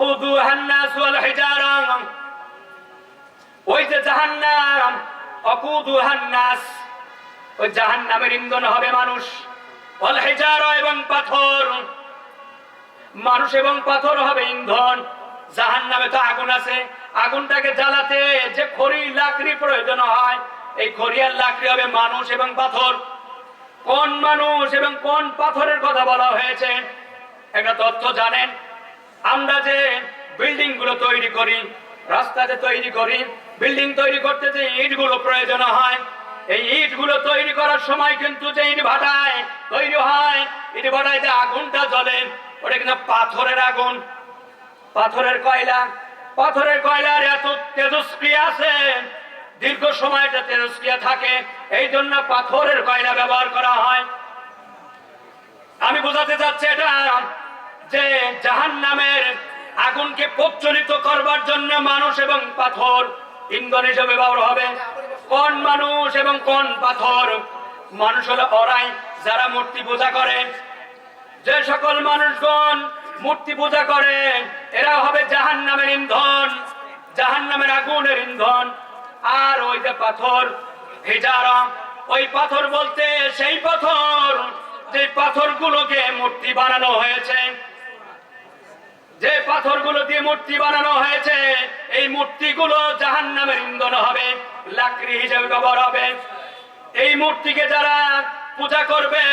وقودوها الناس والحجارة ওই যে জাহান্নাম অকুদুহান নাস ওই জাহান্নামের ইন্ধন হবে মানুষ অল হেজার এবং পাথর মানুষ এবং পাথর হবে ইন্ধন জাহান্নামে তো আগুন আছে আগুনটাকে জ্বালাতে যে খড়ি লাকড়ি প্রয়োজন হয় এই খড়ি আর লাকড়ি হবে মানুষ এবং পাথর কোন মানুষ এবং কোন পাথরের কথা বলা হয়েছে একটা তথ্য জানেন আমরা যে বিল্ডিংগুলো তৈরি করি, রাস্তা যে তৈরি করি বিল্ডিং তৈরি করতে যে ইটগুলো প্রয়োজন হয়, এই ইটগুলো তৈরি করার সময় কিন্তু যে ইট ভাটায়, তৈরি হয়, ইট ভাটায় যে আগুনটা জ্বলে, ওটা কিন্তু পাথরের আগুন, পাথরের কয়লা, পাথরের কয়লার এত তেজস্ক্রিয়া আছে, দীর্ঘ সময় এটা তেজস্ক্রিয়া থাকে, এই জন্য পাথরের কয়লা ব্যবহার করা হয়। আমি বোঝাতে চাচ্ছি এটা যে জাহান নামের আগুনকে প্রজ্বলিত করবার জন্য মানুষ এবং পাথর, ইন্ধন হিসেবে ব্যবহার হবে। কোন মানুষ এবং কোন পাথর? মানুষ হলো ওরাই যারা মূর্তি পূজা করে। যে সকল মানুষগণ মূর্তি পূজা করে, এরা হবে জাহান নামের ইন্ধন জাহান নামের আগুনের ইন্ধন। আর ওই যে পাথর, হেজারা, ওই পাথর বলতে সেই পাথর যে পাথরগুলোকে মূর্তি বানানো হয়েছে। যে পাথরগুলো দিয়ে মূর্তি বানানো হয়েছে, এই মূর্তিগুলো জাহান নামের ইন্ধন হবে, লাকড়ি হিসেবে ব্যবহার হবে। এই মূর্তিকে যারা পূজা করবে,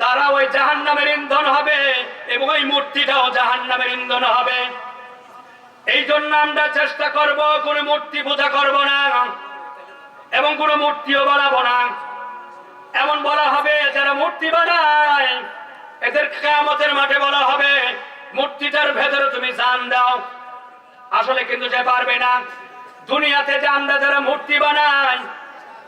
তারা ওই জাহান নামের ইন্ধন হবে এবং ওই মূর্তিটাও জাহান নামের ইন্ধন হবে। এই জন্য আমরা চেষ্টা করব, কোন মূর্তি পূজা করব না এবং কোন মূর্তিও বানাবো না। এমন বলা হবে, যারা মূর্তি বানায় এদের কেয়ামতের মাঠে বলা হবে মূর্তিটার ভেতরে তুমি জান দাও। আসলে কিন্তু সে পারবে না। দুনিয়াতে যে আমরা যারা মূর্তি বানাই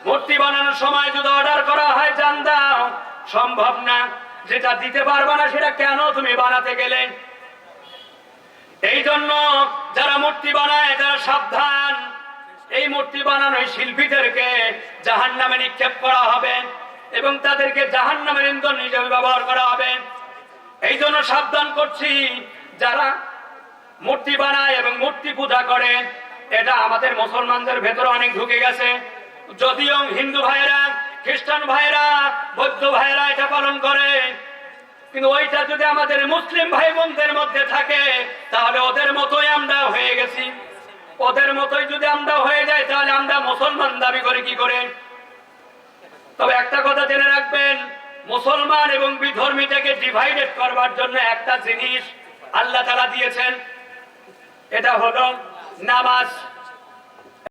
মূর্তি বানানোর সময় যদি অর্ডার করা হয় জান দাও। সম্ভব না। যেটা দিতে পারবে না, সেটা কেন তুমি বানাতে গেলে? এই জন্য যারা মূর্তি বানায়, যারা সাবধান। এই মূর্তি বানানো শিল্পীদেরকে জাহান নামে নিক্ষেপ করা হবে এবং তাদেরকে জাহান নামের ইন্ধন হিসেবে ব্যবহার করা হবে। এই জন্য সাবধান করছি। যারা মূর্তি বানায় এবং মূর্তি পূজা করে, এটা আমাদের মুসলমানদের ভেতরে অনেক ঢুকে গেছে। যদিও হিন্দু ভাইয়েরা, খ্রিস্টান ভাইয়েরা, বৌদ্ধ ভাইয়েরা এটা পালন করে, কিন্তু ওইটা যদি আমাদের মুসলিম ভাই বোনদের মধ্যে থাকে, তাহলে ওদের মতোই আমরা হয়ে গেছি। ওদের মতোই যদি আমরা হয়ে যাই, তাহলে আমরা মুসলমান দাবি করে কি করে? তবে একটা কথা জেনে রাখবেন মুসলমান এবং বিধর্মীটাকে ডিভাইডেড করবার জন্য একটা জিনিস আল্লাহ তালা দিয়েছেন। এটা হলো নামাজ।